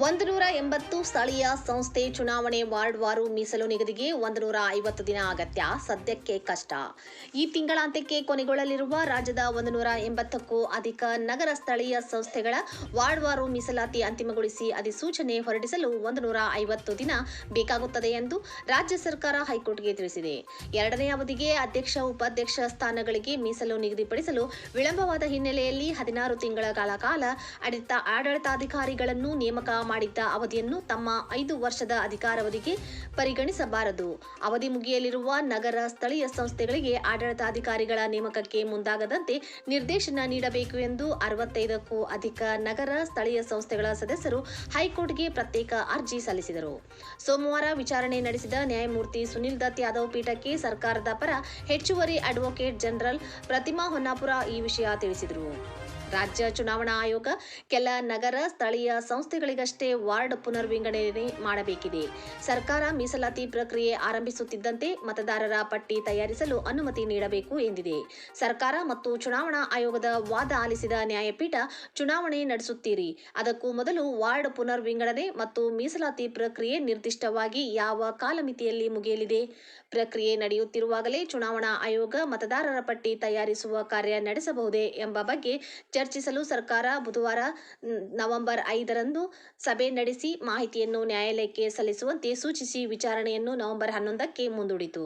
ಒಂದು ನೂರ ಎಂಬತ್ತು ಸ್ಥಳೀಯ ಸಂಸ್ಥೆ ಚುನಾವಣೆ ವಾರ್ಡ್ವಾರು ಮೀಸಲು ನಿಗದಿಗೆ ಒಂದು ನೂರ ಐವತ್ತು ದಿನ ಅಗತ್ಯ. ಸದ್ಯಕ್ಕೆ ಕಷ್ಟ. ಈ ತಿಂಗಳಾಂತ್ಯಕ್ಕೆ ಕೊನೆಗೊಳ್ಳಲಿರುವ ರಾಜ್ಯದ ಒಂದು ನೂರ ಎಂಬತ್ತಕ್ಕೂ ಅಧಿಕ ನಗರ ಸ್ಥಳೀಯ ಸಂಸ್ಥೆಗಳ ವಾರ್ಡ್ವಾರು ಮೀಸಲಾತಿ ಅಂತಿಮಗೊಳಿಸಿ ಅಧಿಸೂಚನೆ ಹೊರಡಿಸಲು ಒಂದು ನೂರ ಐವತ್ತು ದಿನ ಬೇಕಾಗುತ್ತದೆ ಎಂದು ರಾಜ್ಯ ಸರ್ಕಾರ ಹೈಕೋರ್ಟ್ಗೆ ತಿಳಿಸಿದೆ. ಎರಡನೇ ಅವಧಿಗೆ ಅಧ್ಯಕ್ಷ, ಉಪಾಧ್ಯಕ್ಷ ಸ್ಥಾನಗಳಿಗೆ ಮೀಸಲು ನಿಗದಿಪಡಿಸಲು ವಿಳಂಬವಾದ ಹಿನ್ನೆಲೆಯಲ್ಲಿ ಹದಿನಾರು ತಿಂಗಳ ಕಾಲ ಕಾಲ ಆಡಳಿತ ಆಡಳಿತಾಧಿಕಾರಿಗಳನ್ನು ನೇಮಕ ಮಾಡಿದ್ದ ಅವಧಿಯನ್ನು ತಮ್ಮ ಐದು ವರ್ಷದ ಅಧಿಕಾರಾವಧಿಗೆ ಪರಿಗಣಿಸಬಾರದು. ಅವಧಿ ಮುಗಿಯಲಿರುವ ನಗರ ಸ್ಥಳೀಯ ಸಂಸ್ಥೆಗಳಿಗೆ ಆಡಳಿತಾಧಿಕಾರಿಗಳ ನೇಮಕಕ್ಕೆ ಮುಂದಾಗದಂತೆ ನಿರ್ದೇಶನ ನೀಡಬೇಕು ಎಂದು ಅರವತ್ತೈದಕ್ಕೂ ಅಧಿಕ ನಗರ ಸ್ಥಳೀಯ ಸಂಸ್ಥೆಗಳ ಸದಸ್ಯರು ಹೈಕೋರ್ಟ್ಗೆ ಪ್ರತ್ಯೇಕ ಅರ್ಜಿ ಸಲ್ಲಿಸಿದರು. ಸೋಮವಾರ ವಿಚಾರಣೆ ನಡೆಸಿದ ನ್ಯಾಯಮೂರ್ತಿ ಸುನಿಲ್ ದತ್ ಯಾದವ್ ಪೀಠಕ್ಕೆ ಸರ್ಕಾರದ ಪರ ಹೆಚ್ಚುವರಿ ಅಡ್ವೊಕೇಟ್ ಜನರಲ್ ಪ್ರತಿಮಾ ಹೊನ್ನಾಪುರ ಈ ವಿಷಯ ತಿಳಿಸಿದರು. ರಾಜ್ಯ ಚುನಾವಣಾ ಆಯೋಗ ಕೆಲ ನಗರ ಸ್ಥಳೀಯ ಸಂಸ್ಥೆಗಳಿಗಷ್ಟೇ ವಾರ್ಡ್ ಪುನರ್ವಿಂಗಡಣೆ ಮಾಡಬೇಕಿದೆ. ಸರ್ಕಾರ ಮೀಸಲಾತಿ ಪ್ರಕ್ರಿಯೆ ಆರಂಭಿಸುತ್ತಿದ್ದಂತೆ ಮತದಾರರ ಪಟ್ಟಿ ತಯಾರಿಸಲು ಅನುಮತಿ ನೀಡಬೇಕು ಎಂದಿದೆ. ಸರ್ಕಾರ ಮತ್ತು ಚುನಾವಣಾ ಆಯೋಗದ ವಾದ ಆಲಿಸಿದ ನ್ಯಾಯಪೀಠ ಚುನಾವಣೆ ನಡೆಸುತ್ತೀರಿ. ಅದಕ್ಕೂ ಮೊದಲು ವಾರ್ಡ್ ಪುನರ್ವಿಂಗಡಣೆ ಮತ್ತು ಮೀಸಲಾತಿ ಪ್ರಕ್ರಿಯೆ ನಿರ್ದಿಷ್ಟವಾಗಿ ಯಾವ ಕಾಲಮಿತಿಯಲ್ಲಿ ಮುಗಿಯಲಿದೆ? ಪ್ರಕ್ರಿಯೆ ನಡೆಯುತ್ತಿರುವಾಗಲೇ ಚುನಾವಣಾ ಆಯೋಗ ಮತದಾರರ ಪಟ್ಟಿ ತಯಾರಿಸುವ ಕಾರ್ಯ ನಡೆಸಬಹುದೇ ಎಂಬ ಬಗ್ಗೆ ಚರ್ಚಿಸಲು ಸರ್ಕಾರ ಬುಧವಾರ ನವೆಂಬರ್ ಐದರಂದು ಸಭೆ ನಡೆಸಿ ಮಾಹಿತಿಯನ್ನು ನ್ಯಾಯಾಲಯಕ್ಕೆ ಸಲ್ಲಿಸುವಂತೆ ಸೂಚಿಸಿ ವಿಚಾರಣೆಯನ್ನು ನವೆಂಬರ್ ಹನ್ನೊಂದಕ್ಕೆ ಮುಂದೂಡಿತು.